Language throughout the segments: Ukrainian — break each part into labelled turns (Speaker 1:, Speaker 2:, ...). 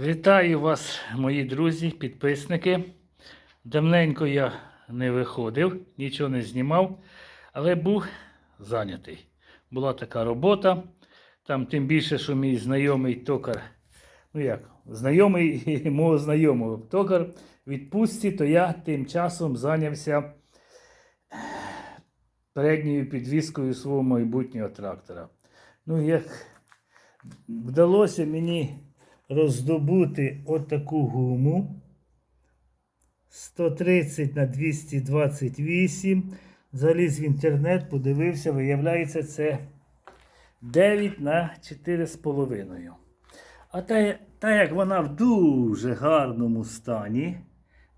Speaker 1: Вітаю вас, мої друзі, підписники. Давненько я не виходив, нічого не знімав, але був зайнятий. Була така робота. Там тим більше, що мій знайомий токар, ну як, знайомий мого знайомого токар відпустці, то я тим часом зайнявся передньою підвіскою свого майбутнього трактора. Ну, як вдалося мені роздобути отаку гуму 130 на 228. Заліз в інтернет, подивився, виявляється, це 9 на 4,5. А та, та як вона в дуже гарному стані,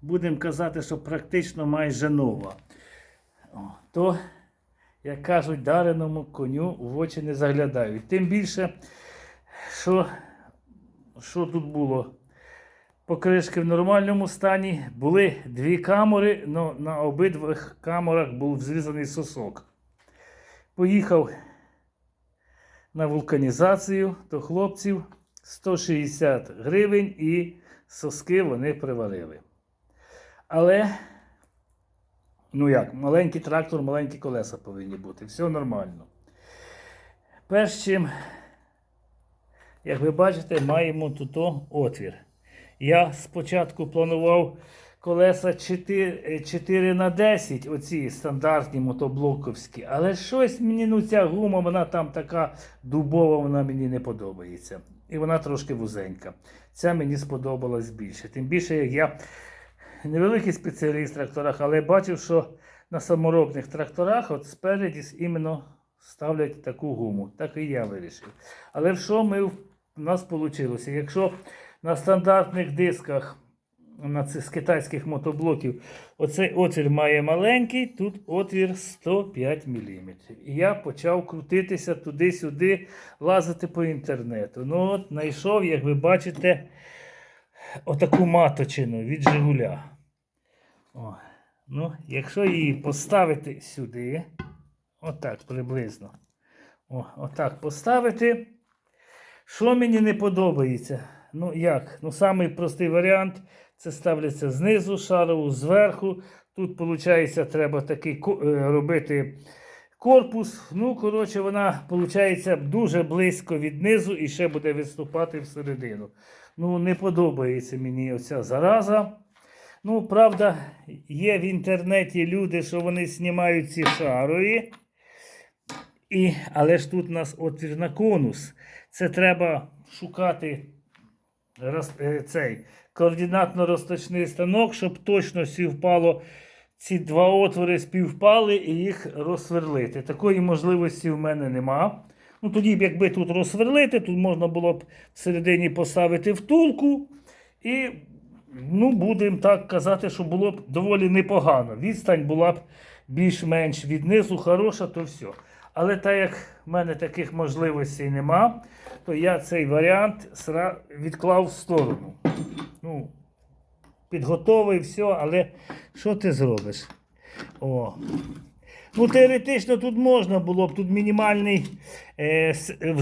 Speaker 1: будемо казати, що практично майже нова, то, як кажуть, дареному коню в очі не заглядають. Тим більше, що що тут було? Покришки в нормальному стані. Були дві камери, але на обидвих камерах був зрізаний сосок. Поїхав на вулканізацію до хлопців 160 гривень і соски вони приварили. Але, ну як, маленький трактор, маленькі колеса повинні бути. Все нормально. Перш чим як ви бачите, маємо тут отвір. Я спочатку планував колеса 4, 4 на 10 оці стандартні мотоблоковські. Але щось мені ну ця гума, вона там така дубова, вона мені не подобається. І вона трошки вузенька. Ця мені сподобалась більше. Тим більше, як я невеликий спеціаліст в тракторах, але бачив, що на саморобних тракторах от спереді іменно ставлять таку гуму. Так і я вирішив. Але в що ми в нас вийшло? Якщо на стандартних дисках на цих з китайських мотоблоків оцей отвір має маленький, тут отвір 105 мм. І я почав крутитися туди-сюди, лазити по інтернету. Ну от знайшов, як ви бачите, отаку маточину від Жигуля. О. Ну, Якщо її поставити сюди, отак приблизно. О, Отак поставити. Що мені не подобається? Ну як? Ну, самий простий варіант це ставляться знизу шарову, зверху. Тут, виходить, треба такий е, робити корпус. Ну, коротше, вона виходить дуже близько від низу і ще буде виступати всередину. Ну, не подобається мені оця зараза. Ну, правда, є в інтернеті люди, що вони знімають ці шарові. І, Але ж тут у нас отвір на конус. Це треба шукати роз, е, цей координатно-розточний станок, щоб точно співпало ці два отвори співпали і їх розсверлити. Такої можливості в мене нема. Ну, Тоді б, якби тут розсверлити, тут можна було б всередині поставити втулку. І, ну, будемо так казати, що було б доволі непогано. Відстань була б більш-менш від низу хороша, то все. Але так як в мене таких можливостей нема, то я цей варіант відклав в сторону. Ну, Підготовив все, але що ти зробиш? О. Ну, Теоретично тут можна було б, тут мінімальний е,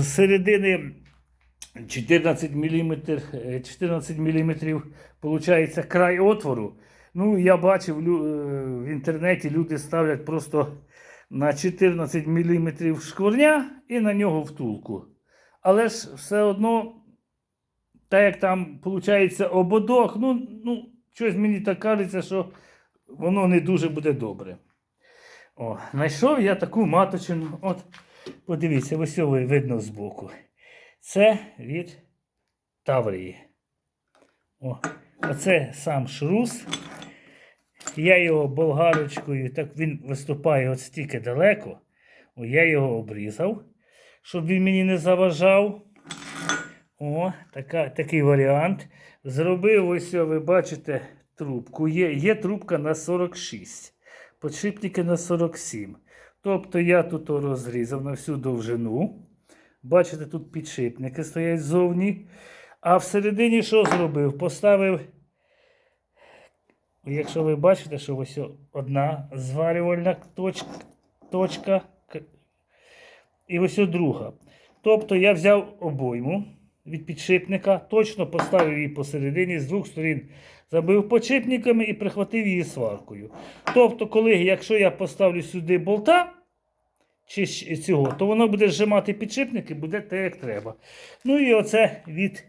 Speaker 1: середини 14 мм, 14 мм виходить, край отвору. Ну, Я бачив е, в інтернеті люди ставлять просто на 14 мм шкварня і на нього втулку. Але ж все одно, так як там виходить ободок, ну, ну, щось мені так кажеться, що воно не дуже буде добре. О, Знайшов я таку маточину. От, подивіться, ось видно збоку. Це від Таврії. О, Оце сам шрус. Я його болгарочкою, так він виступає от стільки далеко. О, Я його обрізав, щоб він мені не заважав. О, така, такий варіант. Зробив ось, ви бачите, трубку. Є є трубка на 46, подшипники на 47. Тобто я тут розрізав на всю довжину. Бачите, тут підшипники стоять ззовні. А всередині що зробив? Поставив. Якщо ви бачите, що ось одна зварювальна точка, точка і ось друга. Тобто я взяв обойму, від підшипника, точно поставив її посередині, з двох сторін забив подшипниками і прихватив її сваркою. Тобто, коли, якщо я поставлю сюди болта, чи цього, то воно буде зжимати підшипник і буде те, як треба. Ну і оце від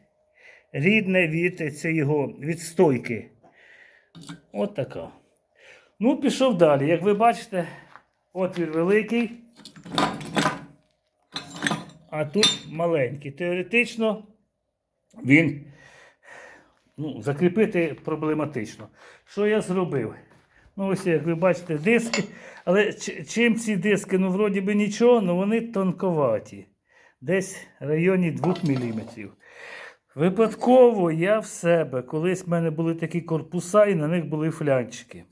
Speaker 1: рідне від цього від стойки. От така. Ну, пішов далі. Як ви бачите, отвір великий, а тут маленький. Теоретично він ну, закріпити проблематично. Що я зробив? Ну, ось як ви бачите, диски. Але чим ці диски? Ну, вроді би нічого, але вони тонковаті. Десь в районі 2 мм. Випадково я в себе, колись в мене були такі корпуса, і на них були флянчики.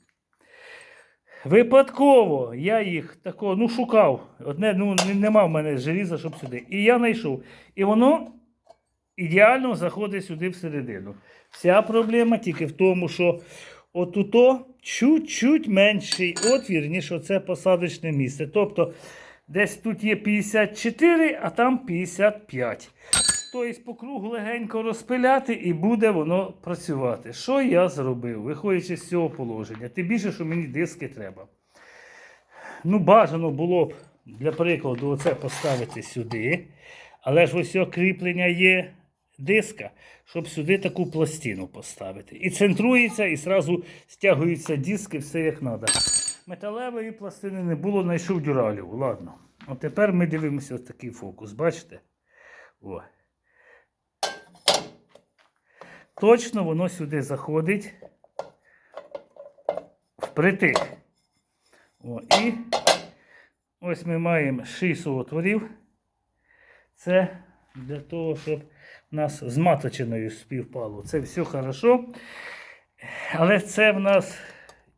Speaker 1: Випадково я їх такого, ну, шукав. Одне, ну, нема в мене желіза, щоб сюди. І я знайшов. І воно ідеально заходить сюди всередину. Вся проблема тільки в тому, що отуто чуть-чуть менший отвір, ніж оце посадочне місце. Тобто десь тут є 54, а там 55. Тобто по кругу легенько розпиляти і буде воно працювати. Що я зробив, виходячи з цього положення? Тим більше, що мені диски треба. Ну, бажано було б, для прикладу, оце поставити сюди. Але ж ось кріплення є диска, щоб сюди таку пластину поставити. І центрується, і зразу стягуються диски, все як треба. Металевої пластини не було, знайшов дюралів. Ладно. От тепер ми дивимося ось такий фокус. Бачите? О. Точно воно сюди заходить впритик. О, і ось ми маємо 6 отворів. Це для того, щоб у нас з маточиною співпало. Це все хорошо. Але це в нас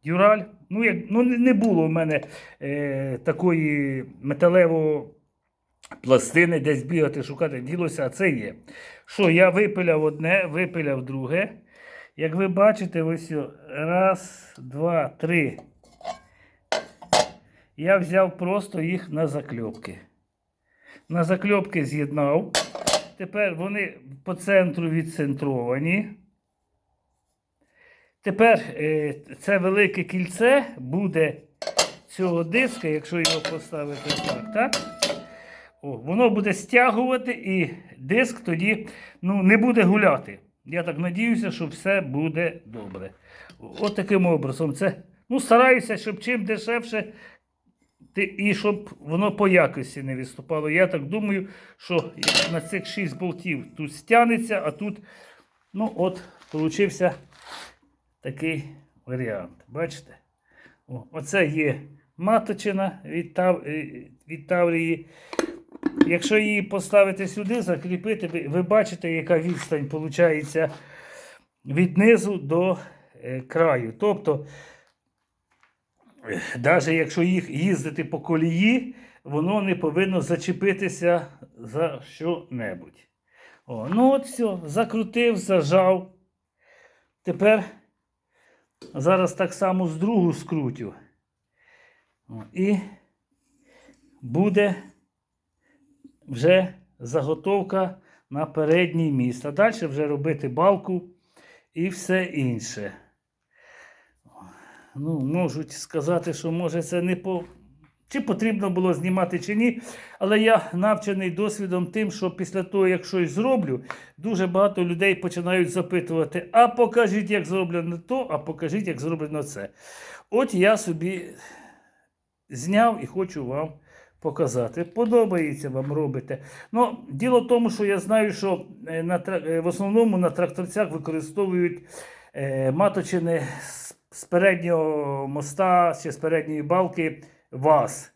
Speaker 1: дюраль. Ну, як, ну не- було в мене е, такої металевої пластини, десь бігати, шукати, ділося, а це є. Що, я випиляв одне, випиляв друге. Як ви бачите, ось раз, два, три. Я взяв просто їх на закльопки. На закльопки з'єднав. Тепер вони по центру відцентровані. Тепер е, це велике кільце буде цього диска, якщо його поставити так, так? О, воно буде стягувати і диск тоді ну, не буде гуляти. Я так надіюся, що все буде добре. От таким образом. Це, ну, стараюся, щоб чим дешевше і щоб воно по якості не відступало. Я так думаю, що на цих 6 болтів тут стягнеться, а тут, ну, от, получився такий варіант. Бачите? О, оце є маточина від, тав, від Таврії. Якщо її поставити сюди, закріпити, ви, бачите, яка відстань виходить від низу до е, краю. Тобто, навіть якщо їх їздити по колії, воно не повинно зачепитися за що-небудь. О, ну от все, закрутив, зажав. Тепер зараз так само з другу скрутю. О, і буде вже заготовка на передній міст. А далі вже робити балку і все інше. Ну, можуть сказати, що може це не по. Чи потрібно було знімати, чи ні. Але я навчений досвідом тим, що після того, як щось зроблю, дуже багато людей починають запитувати: а покажіть, як зроблено то, а покажіть, як зроблено це. От я собі зняв і хочу вам показати. Подобається вам робите. Ну, діло в тому, що я знаю, що е, на, е, в основному на тракторцях використовують е, маточини з, з переднього моста чи з передньої балки ВАЗ.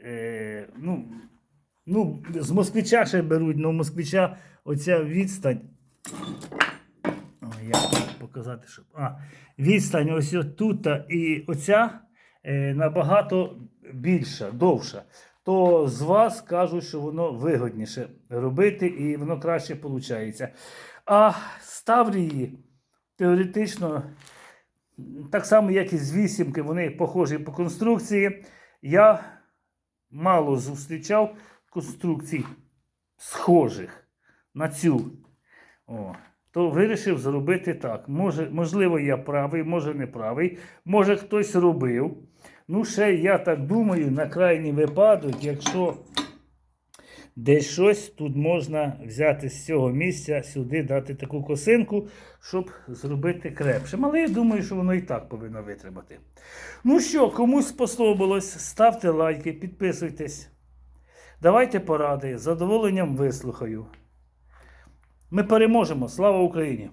Speaker 1: Е, ну, ну, з москвича ще беруть, але москвича оця відстань. Як показати, щоб. А, відстань ось тут і оця е, набагато більша, довша. То з вас кажуть, що воно вигодніше робити і воно краще виходить. А з Таврії теоретично, так само, як і з вісімки, вони похожі по конструкції. Я мало зустрічав конструкцій схожих на цю О, то вирішив зробити так. Може, можливо, я правий, може не правий, може хтось робив. Ну, ще я так думаю, на крайній випадок, якщо десь щось тут можна взяти з цього місця сюди, дати таку косинку, щоб зробити крепшим. Але я думаю, що воно і так повинно витримати. Ну що, комусь сподобалось, ставте лайки, підписуйтесь. Давайте поради, з задоволенням вислухаю. Ми переможемо. Слава Україні!